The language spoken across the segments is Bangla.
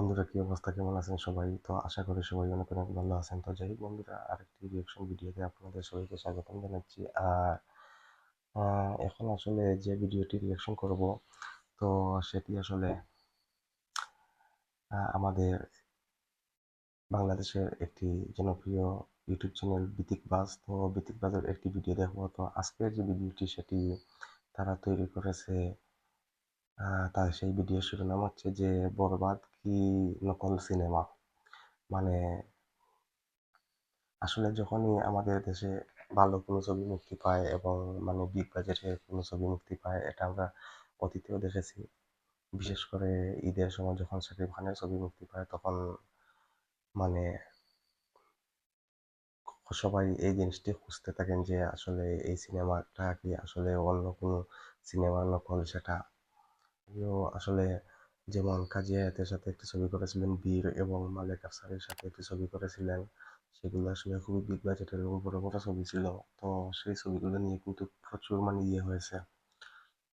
বন্ধুরা, কি অবস্থা? কেমন আছেন সবাই? তো আশা করি সবাই অনেক অনেক ভালো আছেন। তো যাই বন্ধুরা, আরেকটি রিয়াকশন ভিডিওতে আপনাদের সবাইকে স্বাগতম জানাচ্ছি। আর এখন আসলে যে ভিডিওটি রিয়াকশন করব, তো সেটি আসলে আমাদের বাংলাদেশের একটি জনপ্রিয় ইউটিউব চ্যানেল বিতিক বাজ তো বিতিক বাজের একটি ভিডিও দেখব। তো আজকের যে ভিডিওটি সেটি তারা তৈরি করেছে তার সেই ভিডিও শিরোনাম হচ্ছে যে, বরবাদ কি নকল সিনেমা মানে আসলে যখনই আমাদের দেশে ভালো কোনো ছবি মুক্তি পায় এবং মানে বিগ বাজেটের কোনো ছবি মুক্তি পায়, এটা আমরা অতীতেও দেখেছি। বিশেষ করে ঈদের সময় যখন শাকিব খানের ছবি মুক্তি পায়, তখন মানে সবাই এই জিনিসটি খুঁজতে থাকেন যে, আসলে এই সিনেমাটা কি আসলে অন্য কোনো সিনেমার নকল, সেটা আসলে যেমন কাজী হায়াতের সাথে একটি ছবি করেছিলেন বীর এবং মালেক আফসারের সাথে একটি ছবি করেছিলেন, সেগুলো আসলে খুবই বিগ বাজেটের এবং বড় বড় ছবি ছিল। তো সেই ছবিগুলো নিয়ে কিন্তু প্রচুর মানে ইয়ে হয়েছে।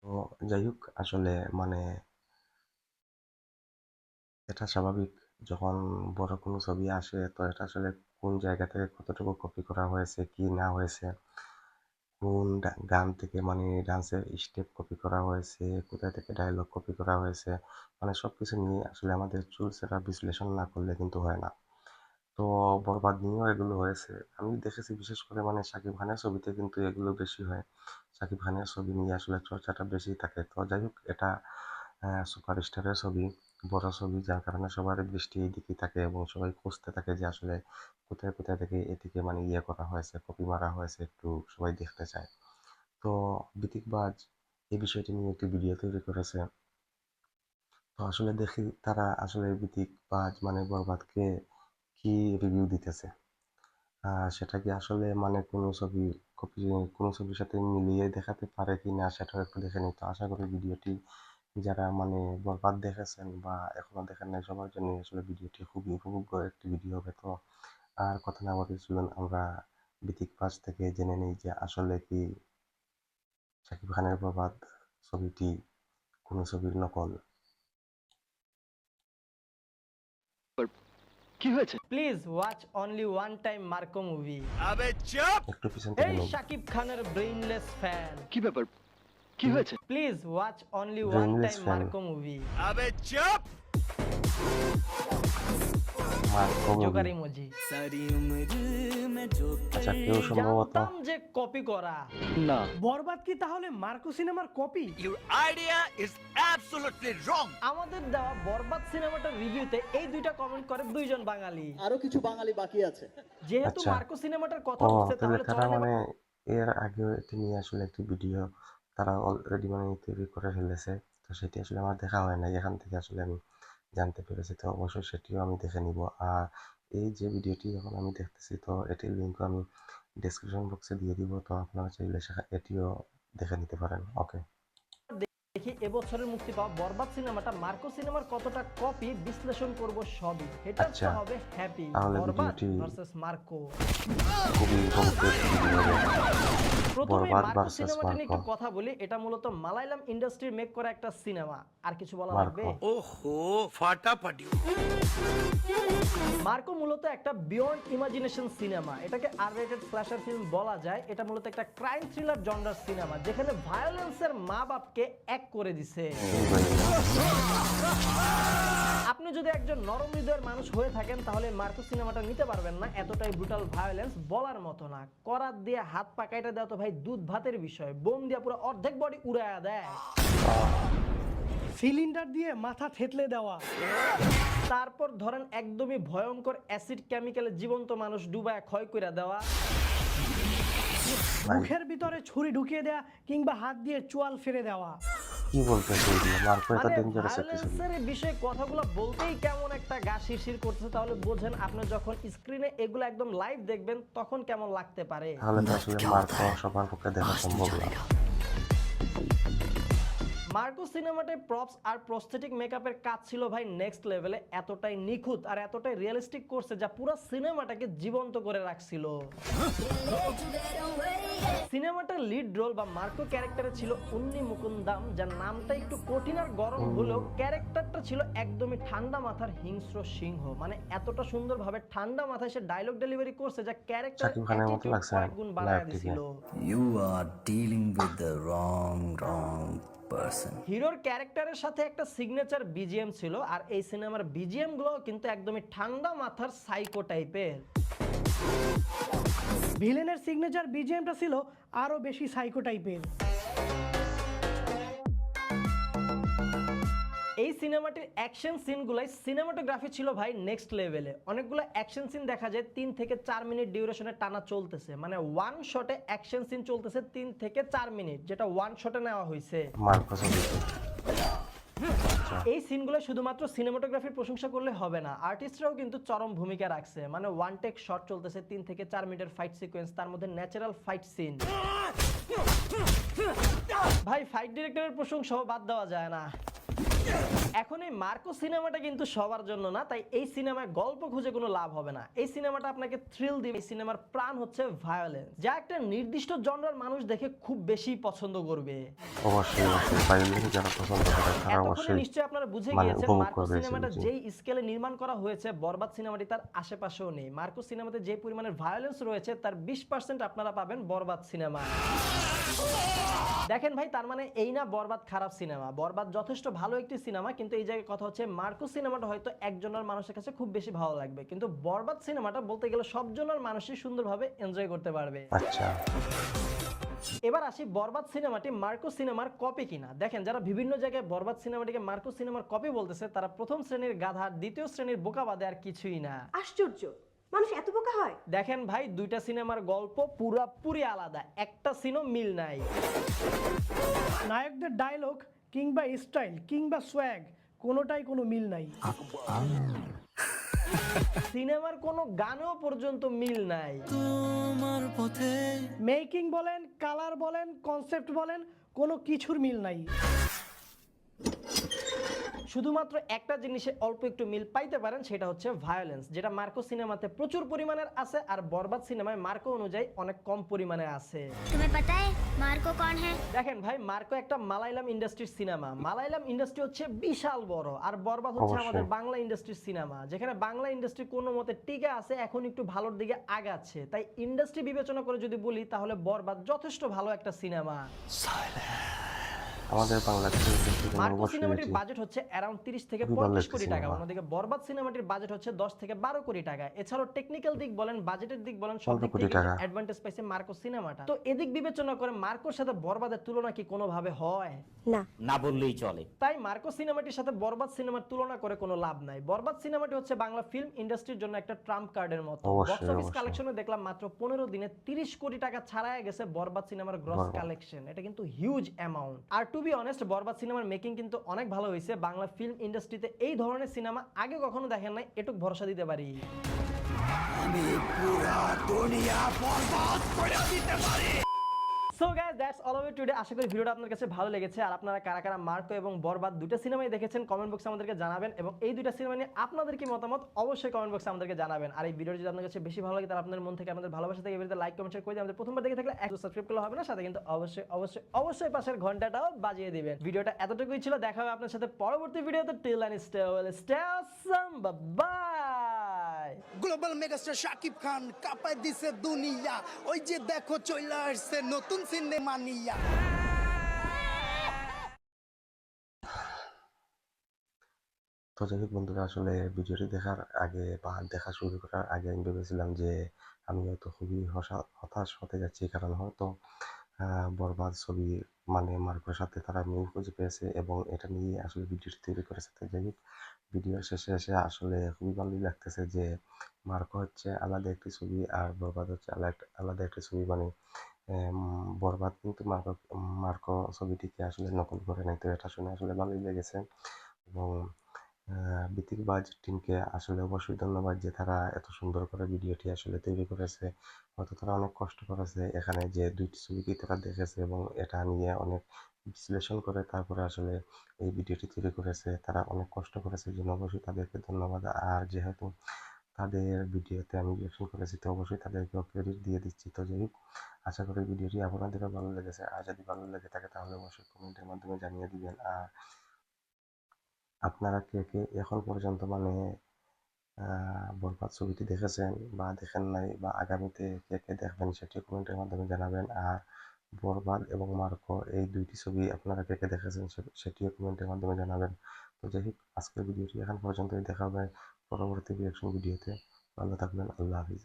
তো যাই হোক, আসলে মানে এটা স্বাভাবিক। যখন বড় কোনো ছবি আসে, তো এটা আসলে কোন জায়গা থেকে কতটুকু কপি করা হয়েছে, কি না হয়েছে কোন গান থেকে মানে ডান্সের স্টেপ কপি করা হয়েছে, কোথায় থেকে ডায়লগ কপি করা হয়েছে মানে সব কিছু নিয়ে আসলে আমাদের চুল চুলসেরা বিশ্লেষণ না করলে কিন্তু হয় না। তো বরবাদ নিয়েও এগুলো হয়েছে। আমি দেখেছি বিশেষ করে মানে শাকিব খানের ছবিতে কিন্তু এগুলো বেশি হয়। শাকিব খানের ছবি নিয়ে আসলে চর্চাটা বেশি থাকে। তো যাই হোক, এটা সুপারস্টারের ছবি। বড় ছবি, যার কারণে সবার দৃষ্টি এইদিকেই থাকে এবং সবাই খুঁজতে থাকে যে আসলে কোথায় কোথায় থেকে এটিকে মানে ইয়ে করা হয়েছে, কপি মারা হয়েছে, একটু সবাই দেখতে চায়। তো বিতিকবাজ এই বিষয়টি নিয়ে একটি ভিডিও তৈরি করেছে। তো আসলে দেখি তারা আসলে বিতিকবাজ মানে বরবাদকে কি রিভিউ দিতেছে। সেটা কি আসলে মানে কোনো ছবি কপি, কোনো ছবির সাথে মিলিয়ে দেখাতে পারে কি না সেটাও একটু দেখে নিই। তো আশা করি ভিডিওটি যারা মানে বরবাদ দেখেছেন বা এখনও দেখেন নাই সবার জন্য আসলে ভিডিওটি খুবই উপভোগ্য একটি ভিডিও হবে। তো আর কথা না বলে চলুন আমরা বিতিক পাশ থেকে জেনে নিই যে আসলে কি শাকিব খানের বরবাদ ছবিটি কোনো ছবির নকল। কি হয়েছে? Please watch only one time Marco movie আবে চুপ! একটু পিছন থেকে এই শাকিব খানের ব্রেইনলেস ফ্যান কি ব্যাপার? কি হয়েছে? Please watch only one time Marco movie আবে চুপ! মার জোকার ইমোজি আচ্ছা কেউ সম্ভবত যে কপি করা। না। বরবাদ কি তাহলে মার্কো সিনেমার copy your idea is absolutely wrong আমাদের দেওয়া বরবাদ সিনেমাটার রিভিউতে এই দুইটা কমেন্ট করে দুইজন বাঙালি। আরও কিছু বাঙালি বাকি আছে। যেহেতু আচ্ছা। মার্কো সিনেমাটার কথা উঠছে তাহলে তারা মানে এর এটি নিয়ে আসলে একটি ভিডিও তারা অলরেডি মানে তৈরি করে ফেলেছে। তো সেটি আসলে আমার দেখা হয় নাই। এখান থেকে আসলে আমি জানতে পেরেছি। তো অবশ্যই সেটিও আমি দেখে নিব। আর এই যে ভিডিওটি এখন আমি দেখতেছি, তো এটির লিঙ্কও আমি ডিসক্রিপশন বক্সে দিয়ে দিব। তো আপনারা চাইলে সেখানে এটিও দেখে নিতে পারেন। ওকে দেখি এবছরের মুক্তি পাওয়া বরবাদ সিনেমাটা মার্কো সিনেমার কতটা কপি বিশ্লেষণ করব সবই। এটা আচ্ছা, হবে হ্যাপি বরবাদ ভার্সেস মার্কো। প্রথমে নিয়ে একটু। কথা বলি এটা মূলত মালায়ালাম ইন্ডাস্ট্রির মেক করা একটা সিনেমা আর কিছু বলা লাগবে? ওহো ফাটাফাটি। মার্কো মূলত একটা বিয়ন্ড ইমাজিনেশন সিনেমা এটাকে আর রেটেড স্ল্যাশার ফিল্ম বলা যায়। এটা মূলত একটা ক্রাইম থ্রিলার জনরার সিনেমা যেখানে ভায়োলেন্সের মা বাপকে এক করে দিছে। আপনি যদি একজন নরম হৃদয়ের মানুষ হয়ে থাকেন তাহলে মার্কো সিনেমাটা নিতে পারবেন না। এতটাই ব্রুটাল ভায়োলেন্স বলার মতো না। করাত দিয়ে হাত পাকাইটা দেওয়া তো ভাই দুধ ভাতের বিষয়। বোম দিয়া পুরো অর্ধেক বডি উড়াইয়া দেয়। সিলিন্ডার দিয়ে মাথা থেতলে দেওয়া। তারপর ধরেন একদমই ভয়ঙ্কর অ্যাসিড কেমিক্যালে জীবন্ত মানুষ ডুবায় ক্ষয় করে দেওয়া। মুখের ভিতরে ছুরি ঢুকিয়ে দেওয়া কিংবা হাত দিয়ে চোয়াল ফেরে দেওয়া। কি বলতেছে এগুলো মার্কো এত মানে ডেঞ্জারাস একটি ছবি। ভায়োলেন্সের এই বিষয়ে কথাগুলো বলতেই কেমন একটা গা শিরশির করতেছে তাহলে বোঝেন আপনি যখন স্ক্রিনে এগুলো একদম লাইভ দেখবেন তখন কেমন লাগতে পারে? তাহলে তো আসলে মার্কো সবার পক্ষে দেখা সম্ভব না। মার্কো সিনেমাটায় প্রপস আর প্রস্থেটিক মেকআপের কাজ ছিল ভাই নেক্সট লেভেলে এতটাই নিখুঁত আর এতটাই রিয়েলিস্টিক করছে যা পুরো সিনেমাটাকে জীবন্ত করে রাখছিল। সিনেমাটার লিড রোল বা মার্কো ক্যারেক্টারে ছিল উন্নি মুকুন্দাম যার নামটা একটু কঠিন আর গরম হলেও ক্যারেক্টারটা ছিল একদমই ঠান্ডা মাথার হিংস্র সিংহ। মানে এতটা সুন্দরভাবে ঠান্ডা মাথায় সে ডায়লগ ডেলিভারি করছে যা ক্যারেক্টার কয়েক গুণ বাড়ায়। দিছিল। are dealing with the wrong, wrong person. হিরোর ক্যারেক্টারের সাথে একটা সিগনেচার বিজিএম ছিল আর এই সিনেমার বিজিএমগুলো কিন্তু একদমই ঠান্ডা মাথার সাইকো টাইপের ভিলেনের সিগনেচার বিজিএমটা ছিল আরও বেশি সাইকো টাইপের এই সিনেমাটির অ্যাকশন সিনগুলাই সিনেমাটোগ্রাফি ছিল ভাই নেক্সট লেভেলে অনেকগুলো অ্যাকশন সিন দেখা যায়, তিন থেকে চার মিনিট ডিউরেশনে টানা চলতেছে। মানে ওয়ান শটে অ্যাকশন সিন চলতেছে তিন থেকে চার মিনিট যেটা ওয়ান শটে নেওয়া হয়েছে এই সিনগুলো শুধুমাত্র সিনেমাটোগ্রাফির প্রশংসা করলে হবে না। আর্টিস্টরাও কিন্তু চরম ভূমিকা রাখছে। মানে ওয়ান টেক শট চলতেছে, তিন থেকে চার মিনিটের ফাইট সিকোয়েন্স তার মধ্যে ন্যাচারাল ফাইট সিন ভাই ফাইট ডিরেক্টরের প্রশংসাও বাদ দেওয়া যায় না। এখন এই মার্কো সিনেমাটা কিন্তু সবার জন্য না তাই এই সিনেমায় গল্প খুঁজে কোনো লাভ হবে না। এই সিনেমাটা আপনাকে থ্রিল দিবে এই সিনেমার প্রাণ হচ্ছে ভায়োলেন্স যা একটা নির্দিষ্ট জনরার মানুষ দেখে খুব বেশি পছন্দ করবে। অবশ্যই অবশ্যই যারা পছন্দ করে তারা অবশ্যই নিশ্চয়ই আপনারা বুঝে মানে গিয়েছেন মার্কো সিনেমাটা যেই স্কেলে নির্মাণ করা হয়েছে বরবাদ সিনেমাটি তার আশেপাশেও নেই। মার্কো সিনেমাতে যে পরিমাণের ভায়োলেন্স রয়েছে তার বিশ পার্সেন্ট আপনারা পাবেন বরবাদ সিনেমা। দেখেন ভাই তার মানে এই না বরবাদ খারাপ সিনেমা। বরবাদ যথেষ্ট ভালো একটি সিনেমা কিন্তু এই জায়গায় কথা হচ্ছে মার্কো সিনেমাটা হয়তো একজনের মানুষের কাছে খুব বেশি ভালো লাগবে কিন্তু বরবাদ সিনেমাটা বলতে গেলে সবজনের মানুষই সুন্দরভাবে এনজয় করতে পারবে। আচ্ছা। এবার আসি বরবাদ সিনেমাটি মার্কো সিনেমার কপি কিনা। দেখেন যারা বিভিন্ন জায়গায় বরবাদ সিনেমাটিকে মার্কো সিনেমার কপি বলতেছে তারা প্রথম শ্রেণির গাধা দ্বিতীয় শ্রেণির বোকা বাদে আর কিছুই না। আশ্চর্য! মানুষ এত বোকা হয়? দেখেন ভাই দুইটা সিনেমার গল্প পুরাপুরি আলাদা একটা সিনও মিল নাই। নায়কদের ডায়লগ কিংবা স্টাইল কিংবা সোয়াগ কোনোটাই কোনো মিল নাই। সিনেমার কোনো গানেও পর্যন্ত মিল নাই। মেকিং বলেন কালার বলেন কনসেপ্ট বলেন কোনো কিছুর মিল নাই। শুধুমাত্র একটা জিনিসে অল্প একটু মিল পাইতে পারেন সেটা হচ্ছে ভায়োলেন্স যেটা মার্কো সিনেমাতে প্রচুর পরিমাণের আছে আর বরবাদ সিনেমায় মার্কো অনুযায়ী অনেক কম পরিমাণে আছে। দেখেন ভাই মার্কো একটা মালায়ালাম ইন্ডাস্ট্রির সিনেমা মালায়ালাম ইন্ডাস্ট্রি হচ্ছে বিশাল বড় আর বরবাদ হচ্ছে আমাদের বাংলা ইন্ডাস্ট্রির সিনেমা যেখানে বাংলা ইন্ডাস্ট্রি কোনো মতে টিকে আছে এখন একটু ভালোর দিকে আগাচ্ছে। তাই ইন্ডাস্ট্রি বিবেচনা করে যদি বলি তাহলে বরবাদ যথেষ্ট ভালো একটা সিনেমা আমাদের বাংলাদেশের মার্কো সিনেমাটির বাজেট হচ্ছে অ্যারাউন্ড 30 থেকে খুবই 35 কোটি টাকা। অন্যদিকে বরবাদ সিনেমাটির বাজেট হচ্ছে 10 থেকে 12 কোটি টাকা। এছাড়াও টেকনিক্যাল দিক বলেন বাজেটের দিক বলেন সব দিক থেকে অ্যাডভান্টেজ পাইছে মার্কো সিনেমাটা। তো এদিক বিবেচনা করে মার্কোর সাথে বরবাদের তুলনা কি কোনোভাবে হয়? না। না বললেই চলে। তাই মার্কো সিনেমাটির সাথে বরবাদ সিনেমার তুলনা করে কোনো লাভ নাই। বরবাদ সিনেমাটি হচ্ছে বাংলা ফিল্ম ইন্ডাস্ট্রির জন্য একটা ট্রাম্প কার্ডের মতো। বক্স অফিস কালেকশনে দেখলাম মাত্র পনেরো দিনে তিরিশ কোটি টাকা ছাড়াই গেছে বরবাদ সিনেমার গ্রস কালেকশন এটা কিন্তু হিউজ অ্যামাউন্ট আর টু বি অনেস্ট বরবাদ সিনেমার মেকিং কিন্তু অনেক ভালো হয়েছে। বাংলা ফিল্ম ইন্ডাস্ট্রিতে এই ধরনের সিনেমা আগে কখনো দেখেন নাই, এটুক ভরসা দিতে পারি। So guys that's all it today আশা করি ভিডিওটা আপনার কাছে ভালো লেগেছে। আর আপনারা কারা কারা মার্কো এবং বরবাদ দুটো সিনেমাই দেখেছেন কমেন্ট বক্সে আমাদেরকে জানাবেন এবং এই দুইটা সিনেমা নিয়ে আপনাদের কি মতামত অবশ্যই কমেন্ট বক্সে আমাদেরকে জানাবেন। আর এই ভিডিও যদি আপনার কাছে বেশি ভালো লাগে, তাহলে আপনাদের মন থেকে, আমাদের ভালোবাসা থেকে ভিডিওতে লাইক কমেন্ট শেয়ার করে আমাদের প্রথমবার দেখে থাকলে একটু সাবস্ক্রাইব করলে হবে না, সাথে কিন্তু অবশ্যই অবশ্যই অবশ্যই পাশের ঘন্টাটাও বাজিয়ে দিবেন। ভিডিওটা এতটুকুই ছিল, দেখা হবে আপনার সাথে পরবর্তী ভিডিওতে। Till and stay well stay bye global megastar Shakib Khan কাঁপায় দিছে দুনিয়া ওই যে দেখো চলে আসছে নতুন সিনেমা নিয়া তো যাই হোক বন্ধুরা, আসলে ভিডিওটি দেখার আগে বা দেখা শুরু করার আগে আমি ভেবেছিলাম যে আমি হয়তো খুবই হতাশ হতে যাচ্ছি কারণ হয়তো বরবাদ ছবি মানে মার্কোর সাথে তারা মিল খুঁজে পেয়েছে এবং এটা নিয়ে আসলে ভিডিওটি তৈরি করেছে। তো যাই হোক ভিডিও শেষে এসে আসলে খুবই ভালোই লাগতেছে যে মার্কো হচ্ছে আলাদা একটি ছবি আর বরবাদ হচ্ছে আলাদা একটি ছবি। মানে বরবাদ কিন্তু মার্কো মার্কো ছবিটিকে আসলে নকল করে নাই। তো এটা শুনে আসলে ভালোই লেগেছে এবং আহ, বিতিক বাজ টিমকে আসলে অবশ্যই ধন্যবাদ যে তারা এত সুন্দর করে ভিডিওটি আসলে তৈরি করেছে হয়তো তারা অনেক কষ্ট করেছে। এখানে যে দুইটি ছবিকে তারা দেখেছে এবং এটা নিয়ে অনেক বিশ্লেষণ করে তারপরে আসলে এই ভিডিওটি তৈরি করেছে, তারা অনেক কষ্ট করেছে জন্য অবশ্যই তাদেরকে ধন্যবাদ। আর যেহেতু তাদের ভিডিওতে আমি রিয়াকশন করেছি, তো অবশ্যই তাদেরকেও ক্রেডিট দিয়ে দিচ্ছি। তো যাই আশা করি ভিডিওটি আপনাদেরও ভালো লেগেছে। আর যদি ভালো লেগে থাকে তাহলে অবশ্যই কমেন্টের মাধ্যমে জানিয়ে দিবেন। আর আপনারা কে কে এখন পর্যন্ত মানে বরবাদ ছবিটি দেখেছেন বা দেখেন নাই বা আগামীতে কে কে দেখবেন সেটি কমেন্টের মাধ্যমে জানাবেন। আর বরবাদ এবং মার্ক, এই দুইটি ছবি আপনারা কে কে দেখেছেন সেটিও কমেন্টের মাধ্যমে জানাবেন। তো যাই হোক, আজকের ভিডিওটি এখন পর্যন্তই। দেখা হবে পরবর্তী রিয়াকশন ভিডিওতে। ভালো থাকবেন, আল্লাহ হাফিজ।